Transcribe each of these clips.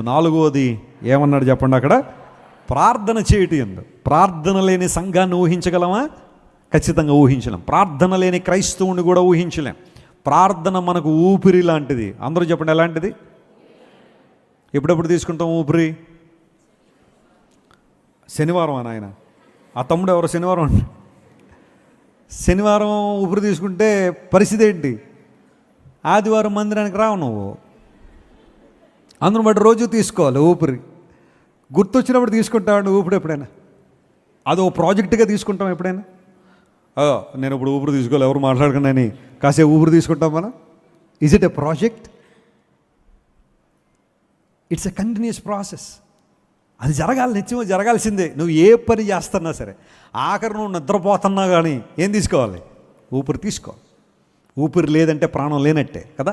నాలుగోది ఏమన్నాడు చెప్పండి అక్కడ? ప్రార్థన చేయటి ఎందు. ప్రార్థన లేని సంఘాన్ని ఊహించగలమా? ఖచ్చితంగా ఊహించలేం. ప్రార్థన లేని క్రైస్తవుని కూడా ఊహించలేం. ప్రార్థన మనకు ఊపిరి లాంటిది. అందరూ చెప్పండి ఎలాంటిది? ఎప్పుడెప్పుడు తీసుకుంటాం ఊపిరి? శనివారం అని ఆయన ఆ తమ్ముడు ఎవరు? శనివారం శనివారం ఊపిరి తీసుకుంటే పరిస్థితి ఏంటి? ఆదివారం మందిరానికి రావు నువ్వు. అందును బట్టి రోజు తీసుకోవాలి ఊపిరి. గుర్తొచ్చినప్పుడు తీసుకుంటామండి ఊపిరి ఎప్పుడైనా? అది ఓ ప్రాజెక్టుగా తీసుకుంటాం ఎప్పుడైనా? నేను ఇప్పుడు ఊపిరి తీసుకోవాలి ఎవరు మాట్లాడకండి కాసేపు ఊపిరి తీసుకుంటాం మనం. Is it a project it's a continuous process అది జరగాలి నిత్యం జరగాల్సిందే. నువ్వు ఏ పని చేస్తున్నా సరే ఆఖరి నువ్వు నిద్రపోతున్నా కానీ ఏం తీసుకోవాలి? ఊపిరి తీసుకో. ఊపిరి లేదంటే ప్రాణం లేనట్టే కదా?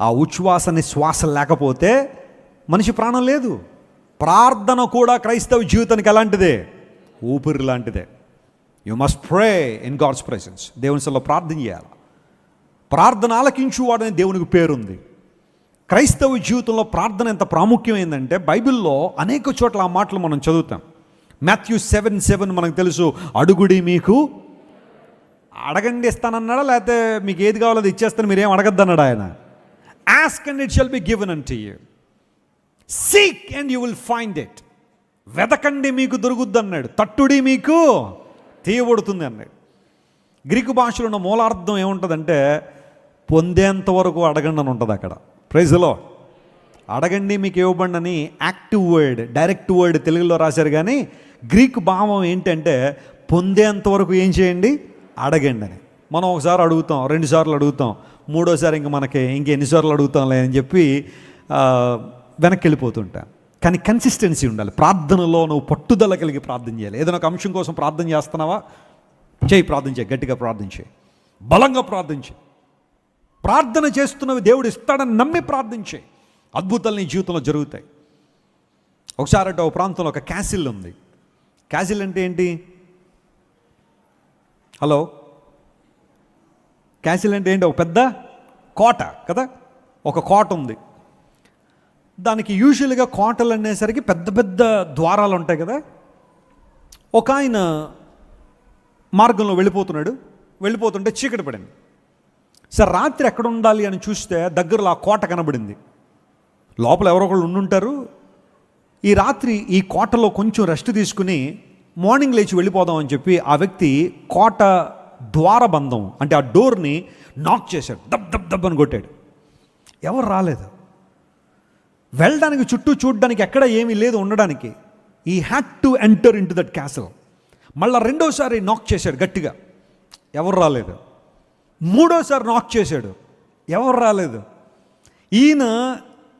ఆ ఉచ్ఛ్వాస శ్వాస లేకపోతే మనిషి ప్రాణం లేదు. ప్రార్థన కూడా క్రైస్తవ జీవితానికి ఎలాంటిదే? ఊపిరి లాంటిదే. You must pray in God's presence దేవుని సల్లో ప్రార్థన చేయాలి. ప్రార్థన ఆలకించువాడని దేవునికి పేరుంది. క్రైస్తవ జీవితంలో ప్రార్థన ఎంత ప్రాముఖ్యమైందంటే బైబిల్లో అనేక చోట్ల ఆ మాటలు మనం చదువుతాం. మాథ్యూ సెవెన్ సెవెన్ మనకు తెలుసు. అడుగుడి మీకు అడగండి ఇస్తానన్నాడా? లేకపోతే మీకు ఏది కావాలో అది ఇచ్చేస్తాను. మీరేం అడగద్దన్నాడు ఆయన? Ask and it shall be given and you seek and you will find it వెతకండి మీకు దొరుకుద్ది అన్నాడు తట్టుడి మీకు తీయబడుతుంది అన్నాడు. గ్రీకు భాషలో ఉన్న మూలార్థం ఏముంటుందంటే పొందేంత వరకు అడగండి అని ఉంటుంది అక్కడ. ప్రైజ్లో అడగండి మీకు ఇవ్వబండి అని యాక్టివ్ వర్డ్ డైరెక్ట్ వర్డ్ తెలుగులో రాశారు కానీ గ్రీక్ భావం ఏంటంటే పొందేంత వరకు ఏం చేయండి? అడగండి అని. మనం ఒకసారి అడుగుతాం రెండుసార్లు అడుగుతాం. మూడోసారి ఇంక మనకి ఇంకెన్నిసార్లు అడుగుతాంలే అని చెప్పి వెనక్కి వెళ్ళిపోతుంటాను కానీ కన్సిస్టెన్సీ ఉండాలి. ప్రార్థనలో నువ్వు పట్టుదల కలిగి ప్రార్థన చేయాలి. ఏదైనా ఒక అంశం కోసం ప్రార్థన చేస్తున్నావా? చేయి ప్రార్థన చేయి. గట్టిగా ప్రార్థన చేయి. బలంగా ప్రార్థన చేయి. ప్రార్థన చేస్తున్నవి దేవుడు ఇస్తాడని నమ్మి ప్రార్థించే అద్భుతాలు నీ జీవితంలో జరుగుతాయి. ఒకసారి అటు ఒక ప్రాంతంలో ఒక క్యాసిల్ ఉంది. క్యాసిల్ అంటే ఏంటి? హలో? క్యాసిల్ అంటే ఏంటి? ఒక పెద్ద కోట కదా? ఒక కోట ఉంది. దానికి యూజువల్గా కోటలు అనేసరికి పెద్ద పెద్ద ద్వారాలు ఉంటాయి కదా? ఒక ఆయన మార్గంలో వెళ్ళిపోతున్నాడు. వెళ్ళిపోతుంటే చీకటి పడింది. సార్ రాత్రి ఎక్కడ ఉండాలి అని చూస్తే దగ్గరలో ఆ కోట కనబడింది. లోపల ఎవరో ఒకళ్ళు ఉండుంటారు. ఈ రాత్రి ఈ కోటలో కొంచెం రెస్ట్ తీసుకుని మార్నింగ్ లేచి వెళ్ళిపోదాం అని చెప్పి ఆ వ్యక్తి కోట ద్వారబంధం అంటే ఆ డోర్ని నాక్ చేశాడు. దబ్ దబ్ దబ్ అని కొట్టాడు. ఎవరు రాలేదు. వెళ్ళడానికి చుట్టూ చూడడానికి ఎక్కడ ఏమీ లేదు ఉండడానికి. ఈ had to enter in to that castle మళ్ళీ రెండోసారి నాక్ చేశాడు గట్టిగా. ఎవరు రాలేదు. మూడోసారి నాక్ చేశాడు. ఎవరు రాలేదు. ఈయన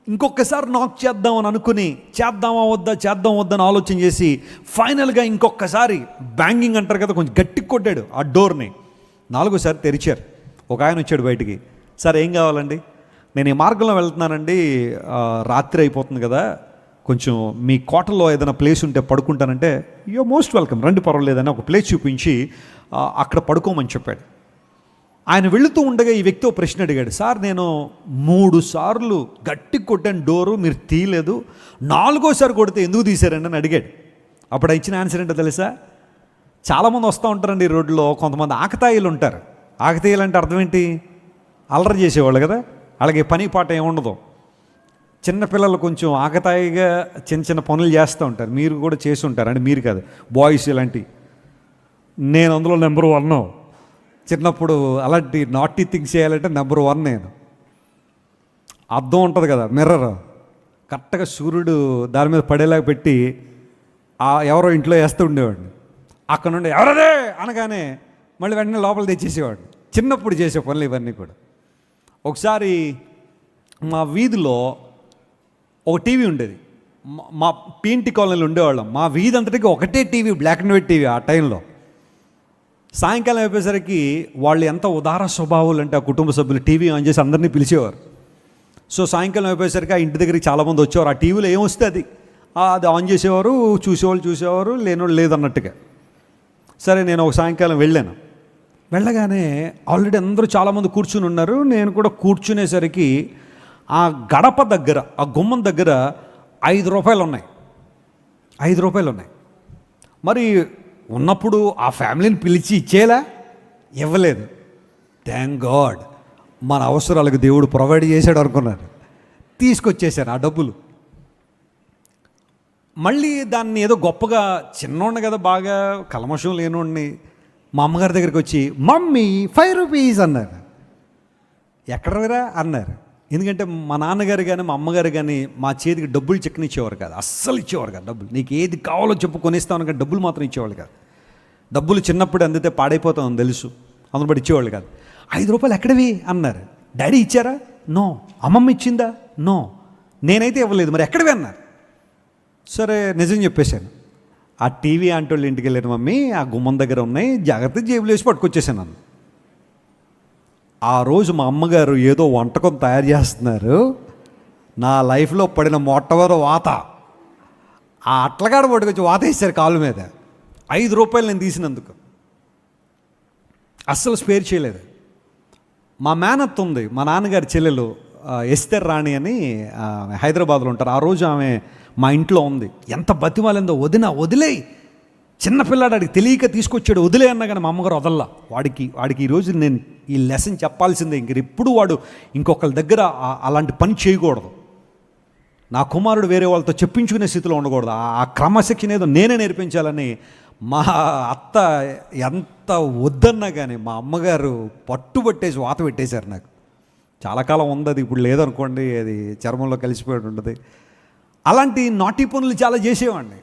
ఇంకొకసారి నాక్ చేద్దామని అనుకుని చేద్దామా వద్దా చేద్దాం వద్దని ఆలోచన చేసి ఫైనల్గా ఇంకొకసారి బ్యాంగింగ్ అంటారు కదా కొంచెం గట్టి కొట్టాడు ఆ డోర్ని నాలుగోసారి తెరిచారు. ఒక ఆయన వచ్చాడు బయటికి. సార్ ఏం కావాలండి? నేను ఈ మార్గంలో వెళ్తున్నానండి. రాత్రి అయిపోతుంది కదా. కొంచెం మీ కోటలో ఏదైనా ప్లేస్ ఉంటే పడుకుంటానంటే యో మోస్ట్ వెల్కమ్ రండి పర్వాలేదని ఒక ప్లేస్ చూపించి అక్కడ పడుకోమని చెప్పాడు. ఆయన వెళుతూ ఉండగా ఈ వ్యక్తి ఒక ప్రశ్న అడిగాడు సార్ నేను మూడు సార్లు గట్టి కొట్టాను డోరు మీరు తీయలేదు నాలుగోసారి కొడితే ఎందుకు తీశారండి అని అడిగాడు. అప్పుడు ఇచ్చిన ఆన్సర్ ఏంటో తెలుసా? చాలామంది వస్తూ ఉంటారండి ఈ రోడ్లో కొంతమంది ఆకతాయిలు ఉంటారు. ఆకతాయిలు అంటే అర్థం ఏంటి? అల్లరి చేసేవాళ్ళు కదా అలాగే పని పాట ఏముండదు చిన్నపిల్లలు కొంచెం ఆకతాయిగా చిన్న చిన్న పనులు చేస్తూ ఉంటారు మీరు కూడా చేసి ఉంటారు అంటే మీరు కాదు బాయ్స్ ఇలాంటి. నేను అందులో నెంబర్ వన్ చిన్నప్పుడు అలాంటి నాటీ థింగ్స్ చేయాలంటే నెంబర్ వన్ నేను. అర్థం ఉంటుంది కదా మిర్రర్ కరెక్ట్గా సూర్యుడు దాని మీద పడేలాగా పెట్టి ఆ ఎవరో ఇంట్లో వేస్తూ ఉండేవాడిని. అక్కడ నుండి ఎవరదే అనగానే మళ్ళీ వెంటనే లోపల తెచ్చేసేవాడు చిన్నప్పుడు చేసే పనులు ఇవన్నీ కూడా. ఒకసారి మా వీధిలో ఒక టీవీ ఉండేది. మా- మా పీంటి కాలనీలో ఉండేవాళ్ళం. మా వీధి అంతటికి ఒకటే TV black and white TV ఆ టైంలో. సాయంకాలం అయిపోయేసరికి వాళ్ళు ఎంత ఉదార స్వభావాలు అంటే ఆ కుటుంబ సభ్యులు టీవీ ఆన్ చేసి అందరినీ పిలిచేవారు. సో సాయంకాలం అయిపోయేసరికి ఆ ఇంటి దగ్గరికి చాలామంది వచ్చేవారు. ఆ టీవీలో ఏమొస్తే అది. అది ఆన్ చేసేవారు చూసేవాళ్ళు చూసేవారు లేనోళ్ళు లేదన్నట్టుగా. సరే నేను ఒక సాయంకాలం వెళ్ళాను. వెళ్ళగానే ఆల్రెడీ అందరూ చాలామంది కూర్చుని ఉన్నారు. నేను కూడా కూర్చునేసరికి ఆ గడప దగ్గర ఆ గుమ్మం దగ్గర ఐదు రూపాయలు ఉన్నాయి. ఐదు రూపాయలు ఉన్నాయి. మరి ఉన్నప్పుడు ఆ ఫ్యామిలీని పిలిచి ఇచ్చేలా? ఇవ్వలేదు. థ్యాంక్ గాడ్ మన అవసరాలకు దేవుడు ప్రొవైడ్ చేశాడు అనుకున్నాను. తీసుకొచ్చేసాను ఆ డబ్బులు. మళ్ళీ దాన్ని ఏదో గొప్పగా చిన్నోడిని కదా బాగా కలమషం లేనోడిని మా అమ్మగారి దగ్గరికి వచ్చి మమ్మీ ఫైవ్ రూపీస్ అన్నారు. ఎక్కడరా అన్నారు. ఎందుకంటే మా నాన్నగారు కానీ మా అమ్మగారు కానీ మా చేతికి డబ్బులు చెక్కని ఇచ్చేవారు కాదు. అస్సలు ఇచ్చేవారు కాదు డబ్బులు. నీకు ఏది కావాలో చెప్పు కొనిస్తాను కానీ డబ్బులు మాత్రం ఇచ్చేవాళ్ళు కాదు. డబ్బులు చిన్నప్పుడు అందితే పాడైపోతామని తెలుసు. అందులో బట్టి ఇచ్చేవాళ్ళు కాదు. ఐదు రూపాయలు ఎక్కడవి? అన్నారు. డాడీ ఇచ్చారా? నో. అమ్మమ్మ ఇచ్చిందా? నో. నేనైతే ఇవ్వలేదు. మరి ఎక్కడవి? అన్నారు. సరే నిజం చెప్పేశాను. ఆ టీవీ ఆంటోళ్ళు ఇంటికి వెళ్ళారు మమ్మీ ఆ గుమ్మం దగ్గర ఉన్నాయి జాగ్రత్త జేబులు వేసి పట్టుకొచ్చేసాను అన్న ఆ రోజు మా అమ్మగారు ఏదో వంటకం తయారు చేస్తున్నారు. నా లైఫ్లో పడిన మొట్టమొదటి వాత. ఆ అట్లగాడ పట్టుకొచ్చి వాత వేసారు కాలు మీద. ఐదు రూపాయలు నేను తీసినందుకు. అస్సలు స్పేర్ చేయలేదు. మా మేనత్ ఉంది మా నాన్నగారి చెల్లెలు ఎస్తర్ రాణి అని హైదరాబాద్లో ఉంటారు. ఆ రోజు ఆమె మా ఇంట్లో ఉంది. ఎంత బతిమాలిందో వదిన వదిలేయి! చిన్నపిల్లాడు తెలియక తీసుకొచ్చాడు వదిలే అన్నా కానీ మా అమ్మగారు వదల్లా. వాడికి వాడికి ఈరోజు నేను ఈ లెసన్ చెప్పాల్సిందే. ఇంక ఎప్పుడు వాడు ఇంకొకరి దగ్గర అలాంటి పని చేయకూడదు. నా కుమారుడు వేరే వాళ్ళతో చెప్పించుకునే స్థితిలో ఉండకూడదు. ఆ- ఆ క్రమశిక్షణ ఏదో నేనే నేర్పించాలని మా అత్త ఎంత వద్దన్నా కానీ మా అమ్మగారు పట్టుబట్టేసి వాత పెట్టేశారు నాకు. చాలా కాలం ఉంది అది ఇప్పుడు లేదనుకోండి అది చర్మంలో కలిసిపోయి ఉంటుంది. అలాంటి నాటి పనులు చాలా చేసేవాడిని.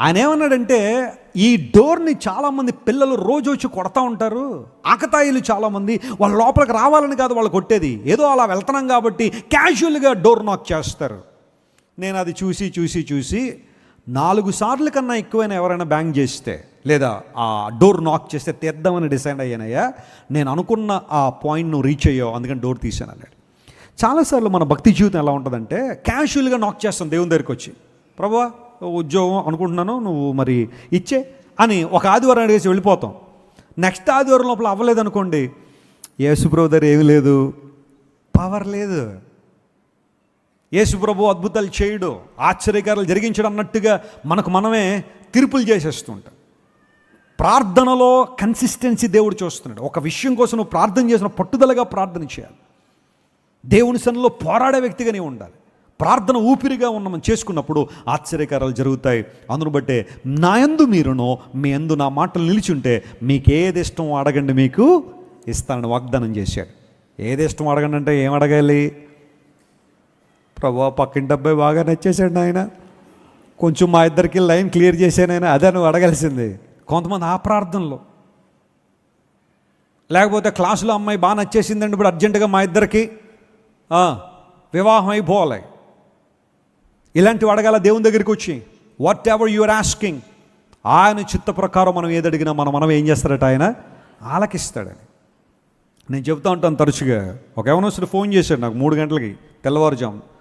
ఆయన ఏమన్నాడంటే ఈ డోర్ని చాలామంది పిల్లలు రోజు వచ్చి కొడతా ఉంటారు. ఆకతాయిలు చాలామంది వాళ్ళ లోపలికి రావాలని కాదు వాళ్ళు కొట్టేది. ఏదో అలా వెళ్తున్నాం కాబట్టి క్యాజువల్గా డోర్ నాక్ చేస్తారు. నేను అది చూసి చూసి చూసి నాలుగు సార్లు కన్నా ఎక్కువైనా ఎవరైనా బ్యాంక్ చేస్తే లేదా ఆ డోర్ నాక్ చేస్తే తీద్దామని డిసైడ్ అయ్యానయ్యా. నేను అనుకున్న ఆ పాయింట్ నువ్వు రీచ్ అయ్యావు అందుకని డోర్ తీసాను అన్నాడు. చాలాసార్లు మన భక్తి జీవితం ఎలా ఉంటుందంటే క్యాషువల్గా నాక్ చేస్తాం దేవుని దగ్గరికి వచ్చి. ప్రభువా ఉద్యోగం అనుకుంటున్నాను నువ్వు మరి ఇచ్చే అని ఒక ఆదివారం అడిగేసి వెళ్ళిపోతాం. నెక్స్ట్ ఆదివారం లోపల అవ్వలేదనుకోండి యేసుప్రభు దగ్గర ఏమీ లేదు. పవర్ లేదు. యేసుప్రభు అద్భుతాలు చేయడు. ఆశ్చర్యకారాలు జరిగించడం అన్నట్టుగా మనకు మనమే తీర్పులు చేసేస్తుంటాం. ప్రార్థనలో కన్సిస్టెన్సీ దేవుడు చూస్తున్నాడు. ఒక విషయం కోసం నువ్వు ప్రార్థన చేసిన పట్టుదలగా ప్రార్థన చేయాలి. దేవుని సన్నిలో పోరాడే వ్యక్తిగానే ఉండాలి. ప్రార్థన ఊపిరిగా ఉన్న మనం చేసుకున్నప్పుడు ఆశ్చర్యకారాలు జరుగుతాయి. అందును బట్టే నా యందు మీరునో మీ ఎందు నా మాటలు నిలిచుంటే మీకు ఏది ఇష్టం అడగండి మీకు ఇస్తానని వాగ్దానం చేశాడు. ఏది ఇష్టం అడగండి అంటే ఏం అడగాలి? ప్రభు పక్కింటి అబ్బాయి బాగా నచ్చేసాడు ఆయన కొంచెం మా ఇద్దరికి లైన్ క్లియర్ చేశానైనా అదే నువ్వు అడగాల్సింది. కొంతమంది ఆ ప్రార్థనలో. లేకపోతే క్లాసులో అమ్మాయి బాగా నచ్చేసిందండి ఇప్పుడు అర్జెంటుగా మా ఇద్దరికి వివాహం అయిపోవాలి. ఇలాంటివి అడగాల దేవుని దగ్గరికి వచ్చి వాట్ ఎవర్ యువర్ ఆస్కింగ్ ఆయన చిత్త ప్రకారం మనం ఏదడిగినా మనం మనం ఏం చేస్తారట ఆయన? ఆలకిస్తాడని. నేను చెప్తా ఉంటాను తరచుగా. ఒక యవనస్తుడు ఫోన్ చేశాడు నాకు మూడు గంటలకి తెల్లవారుజాము.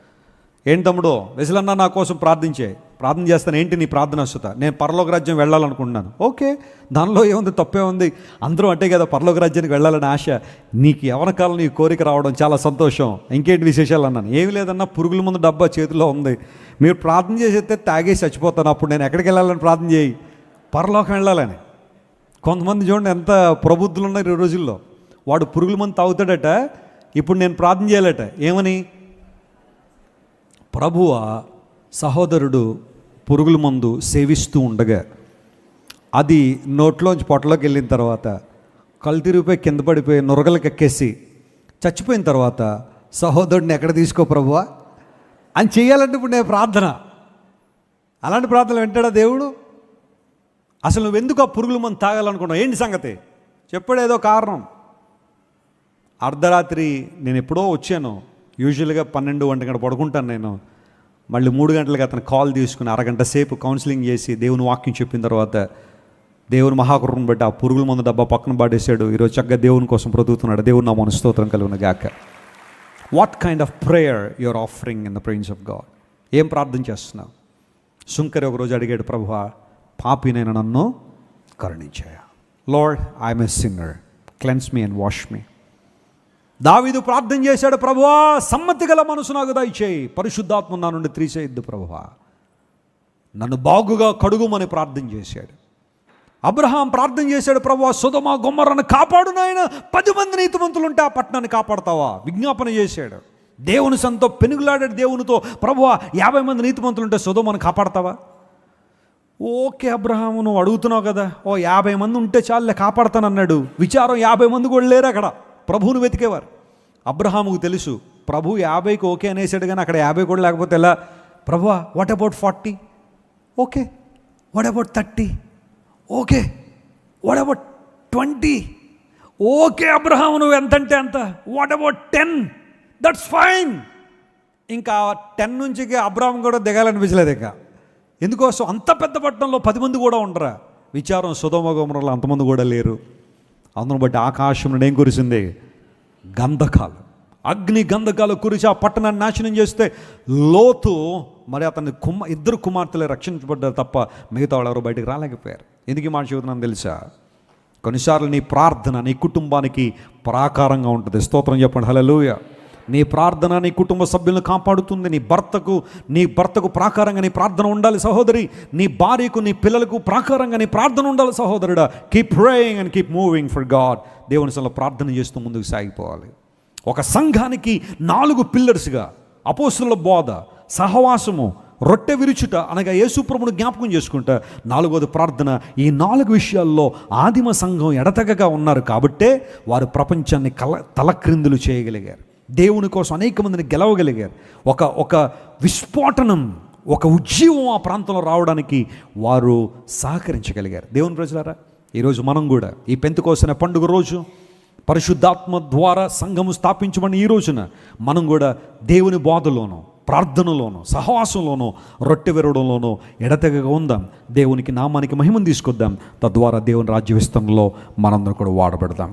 ఏంటి తమ్ముడు? వెసలన్న నా కోసం ప్రార్థించే. ప్రార్థన చేస్తాను. ఏంటి నీ ప్రార్థన వస్తుత నేను పరలోక రాజ్యం వెళ్ళాలనుకుంటున్నాను. ఓకే. దానిలో ఏముంది? తప్పే ఉంది. అందరూ అంటే కదా పరలోక రాజ్యానికి వెళ్ళాలని ఆశ. నీకు ఎవరి కాలం నీ కోరిక రావడం చాలా సంతోషం. ఇంకేంటి విశేషాలు? అన్నాను. ఏమి లేదన్నా పురుగుల ముందు డబ్బా చేతిలో ఉంది. మీరు ప్రార్థన చేసేస్తే తాగేసి చచ్చిపోతాను. అప్పుడు నేను ఎక్కడికి వెళ్ళాలని ప్రార్థన చేయి. పరలోకం వెళ్ళాలని. కొంతమంది చూడండి ఎంత ప్రబుద్ధులు ఉన్నారు ఈ రోజుల్లో. వాడు పురుగుల మందు తాగుతాడట. ఇప్పుడు నేను ప్రార్థన చేయాలట. ఏమని? ప్రభువ సహోదరుడు పురుగుల మందు సేవిస్తూ ఉండగా అది నోట్లోంచి పొట్టలోకి వెళ్ళిన తర్వాత కళ్ళు తిరిగిపోయి కింద పడిపోయి నురగలు ఎక్కేసి చచ్చిపోయిన తర్వాత సహోదరుడిని ఎక్కడ తీసుకో ప్రభువా? అని చేయాలంటే ఇప్పుడు నేను ప్రార్థన. అలాంటి ప్రార్థనలు వింటాడా దేవుడు? అసలు నువ్వు ఎందుకు ఆ పురుగుల మందు తాగాలనుకున్నావు? ఏంటి సంగతి? చెప్పాడు ఏదో కారణం. అర్ధరాత్రి నేను ఎప్పుడో వచ్చాను. యూజువల్గా పన్నెండు ఒంటి గంట పడుకుంటాను నేను. మళ్ళీ మూడు గంటలకు అతను కాల్ తీసుకుని అరగంట సేపు కౌన్సిలింగ్ చేసి దేవుని వాక్యం చెప్పిన తర్వాత దేవుని మహాకృపను బట్టి ఆ పురుగుల మందు డబ్బా పక్కన పాడేశాడు. ఈరోజు చక్కగా దేవుని కోసం బ్రతుకుతున్నాడు. దేవుని నా మన స్తోత్రం కలిగిన గాక. What kind of prayer your offering in the prince of God ఏం ప్రార్థన చేస్తున్నావు? సుంకరి ఒకరోజు అడిగాడు ప్రభు పాపినైన నన్ను కరుణించాయా? Lord I'm a sinner cleanse me and wash me దావిదు ప్రార్థన చేశాడు ప్రభువా సమ్మతి గల మనసు నాకు దయచేయి. పరిశుద్ధాత్మ నా నుండి త్రీసేయద్దు ప్రభువా. నన్ను బాగుగా కడుగుమని ప్రార్థన చేశాడు. అబ్రహాం ప్రార్థన చేశాడు ప్రభు సుధమ గుమ్మరను కాపాడు నాయన. పది మంది నీతిమంతులు ఉంటే ఆ పట్టణాన్ని కాపాడతావా? విజ్ఞాపన చేశాడు. దేవుని సంతో పెనుగులాడాడు దేవునితో ప్రభు యాభై మంది నీతిమంతులు ఉంటే సుధమను కాపాడతావా? ఓకే అబ్రహాము నువ్వు అడుగుతున్నావు కదా. ఓ యాభై మంది ఉంటే చాలులే కాపాడతానన్నాడు. విచారం యాభై మంది కూడా లేరు అక్కడ. ప్రభువును వెతికేవారు. అబ్రహాముకు తెలుసు ప్రభు యాభైకి ఓకే అనేసాడు కానీ అక్కడ యాభై కూడా లేకపోతే ఎలా? ప్రభు what about forty okay. What about thirty okay. What about twenty okay Abraham నువ్వు ఎంతంటే అంత what about ten that's fine ఇంకా టెన్ నుంచి అబ్రహం అబ్రహాం కూడా దిగాలనిపించలేదు ఇంకా. ఎందుకోసం? అంత పెద్ద పట్టణంలో పది మంది కూడా ఉండరా? విచారం సుధమగమరంలో అంతమంది కూడా లేరు. అందును బట్టి ఆకాశం నుండి ఏం కురిసింది? గంధకాలు. అగ్ని గంధకాలు కురిసి ఆ పట్టణాన్ని నాశనం చేస్తే లోతు మరి అతని కుమ్మ ఇద్దరు కుమార్తెలే రక్షించబడ్డారు తప్ప మిగతా వాళ్ళు ఎవరు బయటకు రాలేకపోయారు. ఎందుకు మాట చెబుతున్నాను తెలుసా? కొన్నిసార్లు నీ ప్రార్థన నీ కుటుంబానికి ప్రాకారంగా ఉంటుంది. స్తోత్రం చెప్పండి. హలోయ నీ ప్రార్థన నీ కుటుంబ సభ్యులను కాపాడుతుంది. నీ భర్తకు నీ భర్తకు ప్రాకారంగా నీ ప్రార్థన ఉండాలి సహోదరి. నీ భార్యకు నీ పిల్లలకు ప్రాకారంగా నీ ప్రార్థన ఉండాలి సహోదరుడా. Keep praying and keep moving for God దేవుని సల ప్రార్థన చేస్తూ ముందుకు సాగిపోవాలి. ఒక సంఘానికి నాలుగు పిల్లర్స్గా అపోసుల బోధ సహవాసము రొట్టె విరుచుట అనగా యేసుప్రభుని జ్ఞాపకం చేసుకుంటా నాలుగోది ప్రార్థన ఈ నాలుగు విషయాల్లో ఆదిమ సంఘం ఎడతెగగా ఉన్నారు కాబట్టే వారు ప్రపంచాన్ని కల తలక్రిందులు చేయగలిగారు. దేవుని కోసం అనేక మందిని గెలవగలిగారు. ఒక ఒక విస్ఫోటనం ఒక ఉజ్జీవం ఆ ప్రాంతంలో రావడానికి వారు సహకరించగలిగారు. దేవుని ప్రజలారా ఈరోజు మనం కూడా ఈ పెంతుకోసిన పండుగ రోజు పరిశుద్ధాత్మ ద్వారా సంఘము స్థాపించమని ఈ రోజున మనం కూడా దేవుని బోధలోనూ ప్రార్థనలోనూ సహవాసంలోనూ రొట్టె విరవడంలోనూ ఎడతెగగా ఉందాం. దేవునికి నామానికి మహిమను తీసుకొద్దాం. తద్వారా దేవుని రాజ్య విస్తరణలో మనందరం కూడా వాడబడదాం.